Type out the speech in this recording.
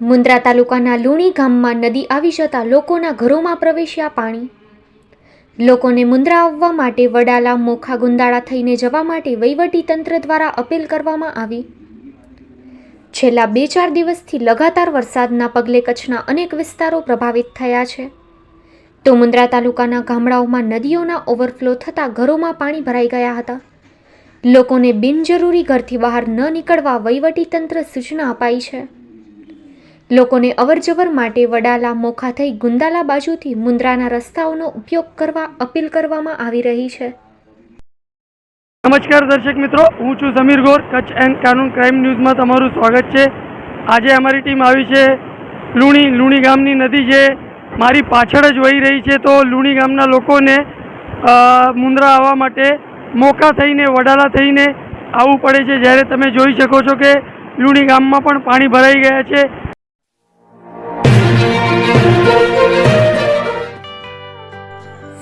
મુન્દ્રા તાલુકાના લુણી ગામમાં નદી આવી જતા લોકોના ઘરોમાં પ્રવેશ્યા પાણી. લોકોને મુન્દ્રા આવવા માટે વડાલા મોખા ગુંદાળા થઈને જવા માટે વહીવટી તંત્ર દ્વારા અપીલ કરવામાં આવી. છેલ્લા બે ચાર દિવસથી લગાતાર વરસાદના પગલે કચ્છના અનેક વિસ્તારો પ્રભાવિત થયા છે. તો મુન્દ્રા તાલુકાના ગામડાઓમાં નદીઓના ઓવરફ્લો થતાં ઘરોમાં પાણી ભરાઈ ગયા હતા. લોકોને બિનજરૂરી ઘરથી બહાર ન નીકળવા વહીવટીતંત્ર સૂચના અપાઈ છે. લોકોને અવરજવર માટે વડાલા મોખા થઈ ગુંદાલા બાજુથી મુન્દ્રાના રસ્તાઓનો ઉપયોગ કરવા અપીલ કરવામાં આવી રહી છે. નમસ્કાર દર્શક મિત્રો, હું છું સમીર ગોર, કચ્છ એન્ડ કાનૂન ક્રાઇમ ન્યૂઝમાં તમારું સ્વાગત છે. આજે અમારી ટીમ આવી છે લુણી લુણી ગામની નદી જે મારી પાછળ જ વહી રહી છે, તો લુણી ગામના લોકોને મુન્દ્રા આવવા માટે મોકા થઈને, વડાલા થઈને આવવું પડે છે. જ્યારે તમે જોઈ શકો છો કે લુણી ગામમાં પણ પાણી ભરાઈ ગયા છે.